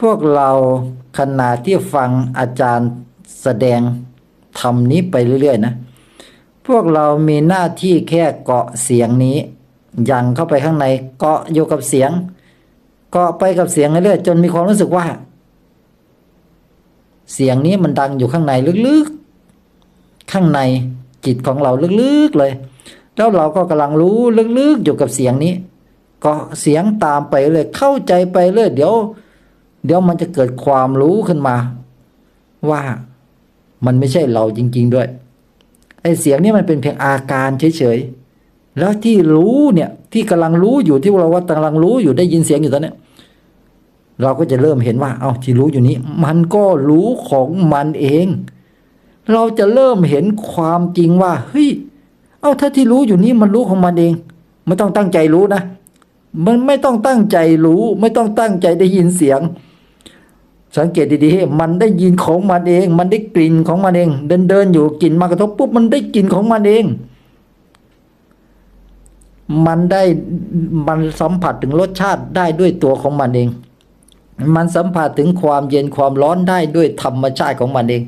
พวกเราขณะที่ฟังอาจารย์แสดงทำนี้ไปเรื่อยๆนะ พวกเรามีหน้าที่แค่เกาะเสียงนี้ยังเข้าไปข้างในเกาะอยู่กับเสียง เกาะไปกับเสียงเรื่อยๆจนมีความรู้สึกว่า เสียงนี้มันดังอยู่ข้างในลึกๆ ข้างในจิตของเราลึกๆเลย แล้วเราก็กำลังรู้ลึกๆอยู่กับเสียงนี้ก็เสียงตามไปเลยเข้าใจไปเลยเดี๋ยว เดี๋ยวมันจะเกิดความรู้ขึ้นมา ว่ามันไม่ใช่เราจริง ๆด้วยไอ้เสียงนี่มันเป็นเพียงอาการเฉยๆแล้วที่รู้เนี่ยที่กำลังรู้อยู่ที่เราว่ากำลังรู้อยู่ได้ยินเสียงอยู่ตอนนี้เราก็จะเริ่มเห็นว่า เอาที่รู้อยู่นี้ มันก็รู้ของมันเอง เราจะเริ่มเห็นความจริงว่าเฮ้ยเอาถ้าที่รู้อยู่นี้มันรู้ของมันเอง ไม่ต้องตั้งใจรู้นะมันไม่ต้องตั้งใจรู้ ไม่ต้องตั้งใจได้ยินเสียง สังเกตดีๆ มันได้ยินของมันเอง มันได้กลิ่นของมันเอง เดินเดินอยู่กลิ่นมากระทบปุ๊บมันได้กลิ่นของมันเอง มันได้มันสัมผัสถึงรสชาติได้ด้วยตัวของมันเอง มันสัมผัสถึงความเย็นความร้อนได้ด้วยธรรมชาติของมันเอง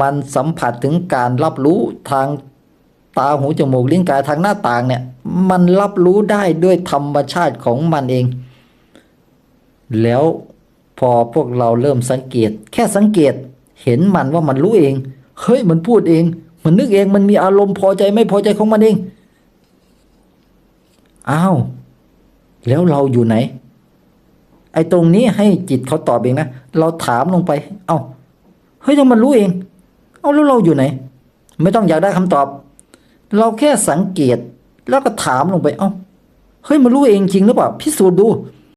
มันสัมผัสถึงการรับรู้ทางตาหูจมูกลิ้นกายทางหน้าต่างเนี่ย มันรับรู้ได้ด้วยธรรมชาติของมันเอง แล้ว พอพวกเราเริ่มสังเกต แค่สังเกต เห็นมันว่ามันรู้เอง เฮ้ยมันพูดเอง มันนึกเองมันมีอารมณ์พอใจไม่พอใจของมันเองอ้าวแล้วเราอยู่ไหน ไอ้ตรงนี้ให้จิตเขาตอบเองนะเราถามลงไป เอา้าเฮ้ยถ้ามันรู้เอง เอาแล้วเราอยู่ไหน ไม่ต้องอยากได้คำตอบ เราแค่สังเกตแล้วก็ถามลงไป เอา้าเฮ้ยมันรู้เองจริงหรือเปล่าพิสูจน์ดู